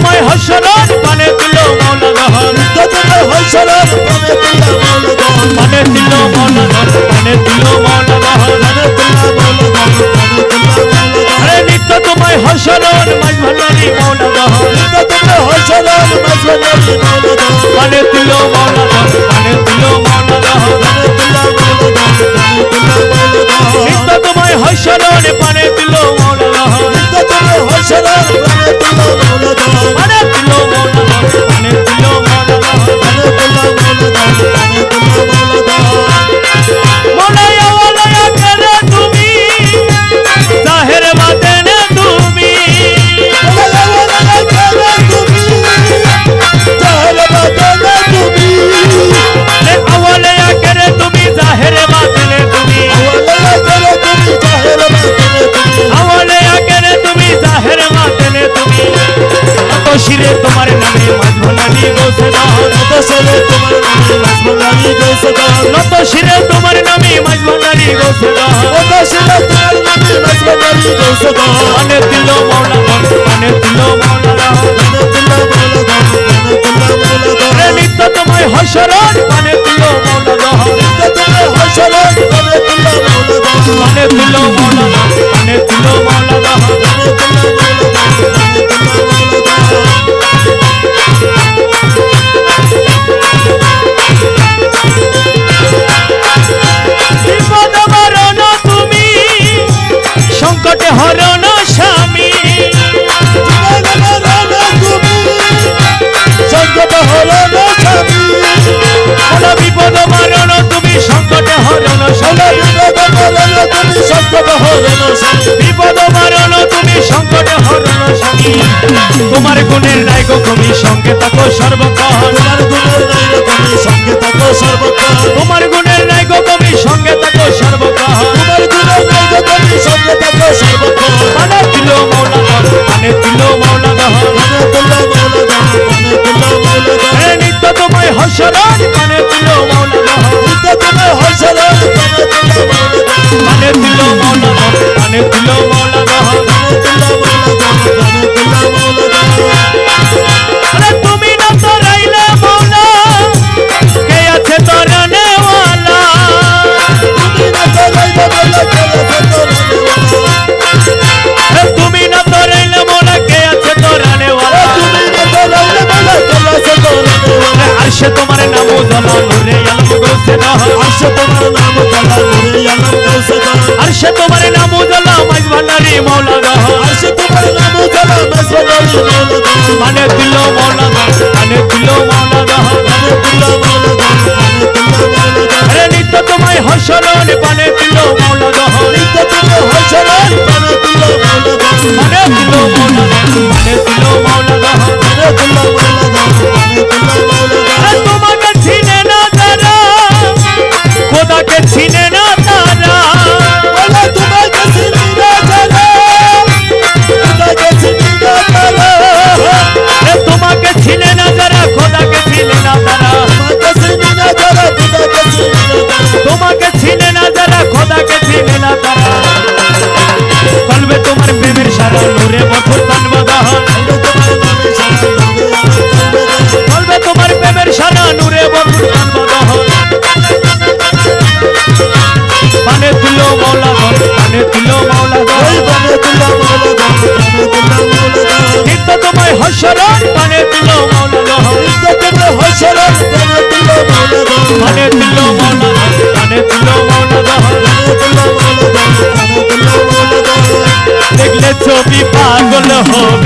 তোমায় হসরত পানে দিল মৌলা দহন তোমার হসরত প্রেমে দিল মৌলা দহন পানে দিল মৌলা দহন পানে দিল মৌলা দহন প্রেমে তুল্লা মৌলা দহন প্রেমে তুল্লা মৌলা দহন আরে নিত্য তোমায় হসরত মাঝ ভান্ডারি মৌলা দহন তোমার হসরত মাঝবানি মৌলা দহন পানে দিল মৌলা কত শিরে তোমার নামে মাঝভনানি বসে নামে নত শিরে তোমার নামে মাঝভনানি বসে দহন পানে দিল মৌলা দহন পানে দিল মৌলা দহন রে নিত্য তোমায় হসরত পানে তোমার গুণের নায়ক তুমি সঙ্গে থাকো সর্বক্ষণ তোমার গুণের নাই তুমি সঙ্গে থাকো সর্বক্ষণ তোমার গুণের নায়ক তুমি সঙ্গে থাকো সর্বক্ষণ তোমার গুণের নাই তুমি সঙ্গে থাকো সর্বক্ষণ মানে দিল মৌলা দহন মানে দিল মৌলা দহন মনে তুল্লা মৌলা দান মনে তুল্লা মৌলা দান হে নিত্য তোমায় হসরত মানে দিল মৌলা দহন নিত্য তোমার হসরত মনে তুল্লা মৌলা দান মানে দিল মৌলা দহন মানে দিল নাম জালা নূরে আলম গোসে দহন আশা তোমার নাম কালা নুরে আলম গৌসে দান আরশে তোমার নাম জালা মাঝ ভান্ডারি মৌলা দহন আশা তোমার নাম কালা মেসবানি মৌলা দান মানে দিল মৌলা দহন মানে দিল মৌলা দহন মনে তুল্লা মৌলা দান মনে তুল্লা মৌলা দান পানে দিল মৌলা দান মনে তুল্লা মৌলা দান নিত্য তোমায় হসরণ পানে দিল মৌলা দহন নিত্য তুমি হসরত মনে তুল্লা মৌলা দহন মনে তুল্লা মৌলা দান মনে তুল্লা মৌলা দান দেখলে ছবি পাগল হবি